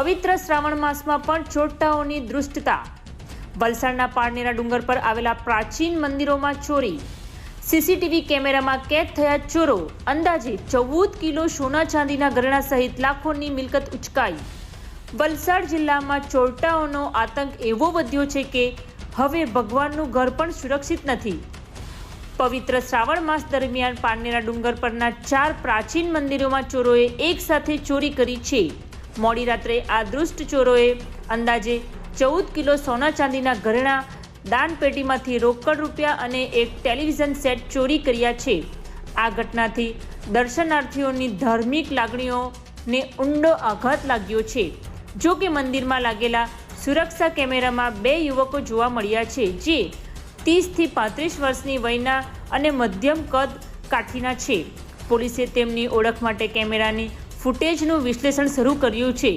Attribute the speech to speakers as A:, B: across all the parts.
A: પવિત્ર શ્રાવણ માસમાં પણ ચોરટાઓની દૃષ્ટતા. વલસાડના પારનેરા ડુંગર પર આવેલા પ્રાચીન મંદિરોમાં ચોરી. સીસીટીવી કેમેરામાં કેદ થયા ચોરો. અંદાજે ચૌદ કિલો સોના ચાંદીના ઘરેણા સહિત લાખોની મિલકત ઉચકાઈ. વલસાડ જિલ્લામાં ચોરટાઓનો આતંક એવો વધ્યો છે કે હવે ભગવાનનું ઘર પણ સુરક્ષિત નથી. પવિત્ર શ્રાવણ માસ દરમિયાન પારનેરા ડુંગર પરના ચાર પ્રાચીન મંદિરોમાં ચોરોએ એકસાથે ચોરી કરી છે. મોડી રાત્રે આ દુષ્ટ ચોરોએ અંદાજે ચૌદ કિલો સોના ચાંદીના ઘરેણા, દાનપેટીમાંથી રોકડ રૂપિયા અને એક ટેલિવિઝન સેટ ચોરી કર્યા છે. આ ઘટનાથી દર્શનાર્થીઓની ધાર્મિક લાગણીઓને ઊંડો આઘાત લાગ્યો છે. જો કે મંદિરમાં લાગેલા સુરક્ષા કેમેરામાં બે યુવકો જોવા મળ્યા છે, જે ત્રીસથી પાંત્રીસ વર્ષની વયના અને મધ્યમ કદ કાઠીના છે. પોલીસે તેમની ઓળખ માટે કેમેરાની ફૂટેજનું વિશ્લેષણ શરૂ કર્યું છે.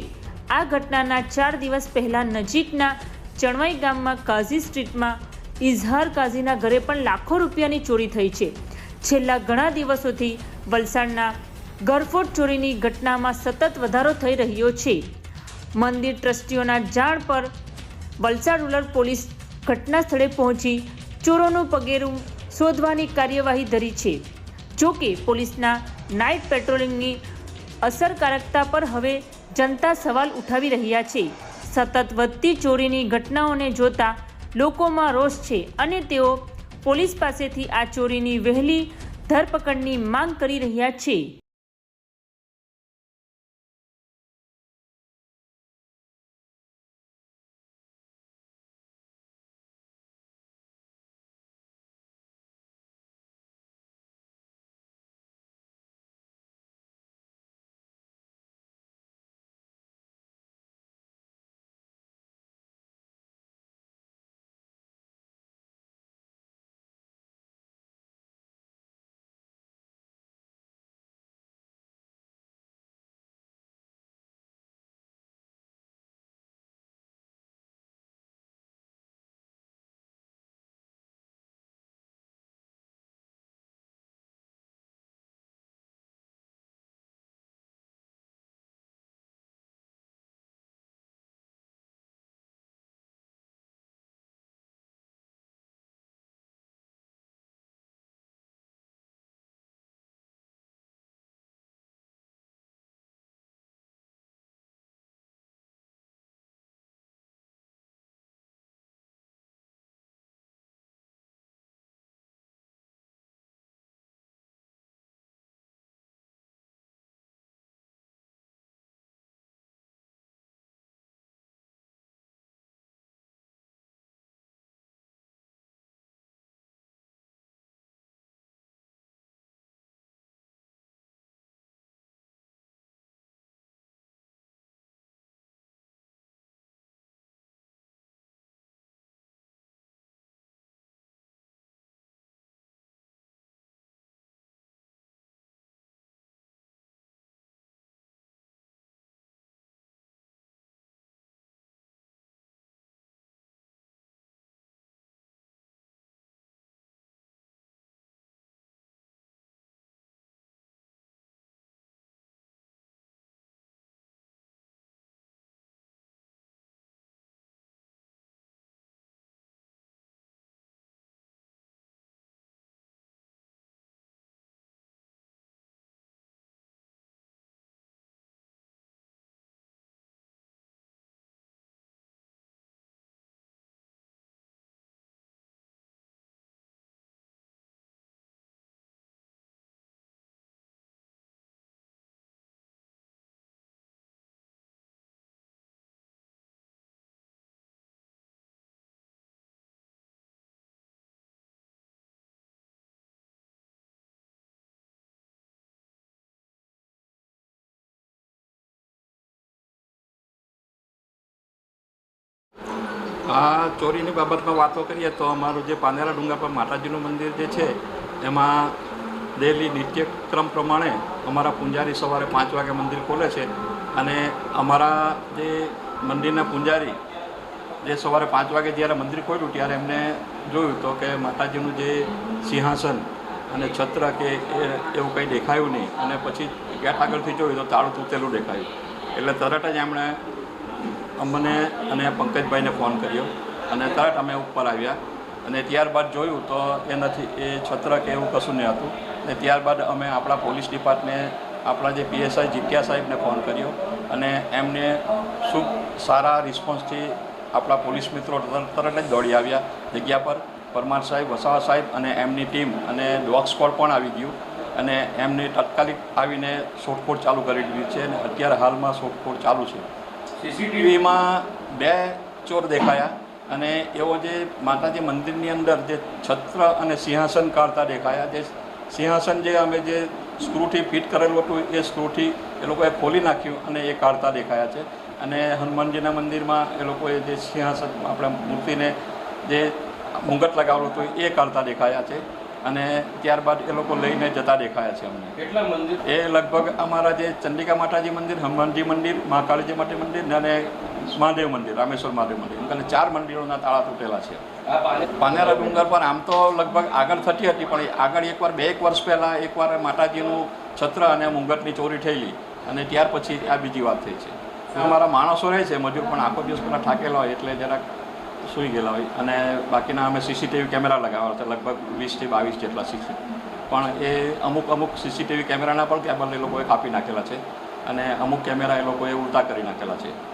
A: આ ઘટનાના ચાર દિવસ પહેલા નજીકના ચણવાઈ ગામમાં કાઝી સ્ટ્રીટમાં ઇઝહાર કાઝીના ઘરે પણ લાખો રૂપિયાની ચોરી થઈ છે. છેલ્લા ઘણા દિવસોથી વલસાડના ગરફોડ ચોરીની ઘટનામાં સતત વધારો થઈ રહ્યો છે. મંદિર ટ્રસ્ટીઓના જાણ પર વલસાડ રૂરલ પોલીસ ઘટના સ્થળે પહોંચી ચોરોનું પગેરું શોધવાની કાર્યવાહી ધરી છે. જો કે પોલીસના નાઇટ પેટ્રોલિંગની અસરકારકતા પર હવે જનતા સવાલ ઉઠાવી રહ્યા છે. સતત વધતી ચોરીની ઘટનાઓને જોતા લોકોમાં રોષ છે અને તેઓ પોલીસ પાસેથી આ ચોરીની વહેલી ધરપકડની માંગ કરી રહ્યા છે.
B: આ ચોરીની બાબતમાં વાતો કરીએ તો અમારું જે પાનેરા ડુંગર પર માતાજીનું મંદિર જે છે, એમાં ડેલી નિત્યક્રમ પ્રમાણે અમારા પૂંજારી સવારે પાંચ વાગે મંદિર ખોલે છે અને અમારા જે મંદિરના પૂંજારી જે સવારે પાંચ વાગે જ્યારે મંદિર ખોલ્યું ત્યારે એમને જોયું તો કે માતાજીનું જે સિંહાસન અને છત્ર કે એવું કંઈ દેખાયું નહીં અને પછી ગેટ આગળથી જોયું તો તાળું તૂટેલું દેખાયું. એટલે તરત જ એમણે અમને અને પંકજભાઈને ફોન કર્યો અને તરત અમે ઉપર આવ્યા. અને ત્યારબાદ જોયું તો એ નથી, એ છત્ર કે એવું કશું નહીં હતું. ને ત્યારબાદ અમે આપણા પોલીસ ડિપાર્ટમેન્ટ આપણા જે પીએસઆઈ જીત્યા સાહેબને ફોન કર્યો અને એમને શું સારા રિસ્પોન્સથી આપણા પોલીસ મિત્રો તરત જ દોડી આવ્યા જગ્યા પર. પરમાર સાહેબ, વસાવા સાહેબ અને એમની ટીમ અને ડોગ સ્કોડ પણ આવી ગયું. અને એમને તાત્કાલિક આવીને શોધખોળ ચાલુ કરી દીધી છે અને અત્યારે હાલમાં શોધખોળ ચાલુ છે. સીસીટીવીમાં બે ચોર દેખાયા અને એવો જે માતાજી મંદિરની અંદર જે છત્ર અને સિંહાસન કાઢતા દેખાયા, જે સિંહાસન જે અમે જે સ્ક્રૂથી ફિટ કરેલું હતું, એ સ્ક્રૂથી એ લોકોએ ખોલી નાખ્યું અને એ કાઢતા દેખાયા છે. અને હનુમાનજીના મંદિરમાં એ લોકોએ જે સિંહાસન, આપણે મૂર્તિને જે મુંગટ લગાવેલું હતું, એ કાઢતા દેખાયા છે. અને ત્યારબાદ એ લોકો લઈને જતા દેખાયા છે અમને.
C: કેટલા મંદિર?
B: એ લગભગ અમારા જે ચંડિકા માતાજી મંદિર હનુમાનજી મંદિર મહાકાળીજી માટે મંદિર અને મહાદેવ મંદિર રામેશ્વર મહાદેવ મંદિર. એમ કરીને ચાર મંદિરોના તાળા તૂટેલા છે. પાનેરા ડુંગર પર આમ તો લગભગ આગળ થતી હતી પણ આગળ એકવાર બે એક વર્ષ પહેલાં એકવાર માતાજીનું છત્ર અને મુંગટની ચોરી થયેલી અને ત્યાર પછી આ બીજી વાત થઈ છે. અમારા માણસો રહે છે મજૂર પણ આખો દિવસ પેલા થાકેલા હોય એટલે જરાક સૂઈ ગયેલા હોય. અને બાકીના અમે સીસીટીવી કેમેરા લગાવ્યા હતા. લગભગ વીસથી બાવીસ જેટલા સીસી. પણ એ અમુક અમુક સીસીટીવી કેમેરાના પણ કેબલ એ લોકોએ કાપી નાખેલા છે. અને અમુક કેમેરા એ લોકોએ ઉલટા કરી નાખેલા છે.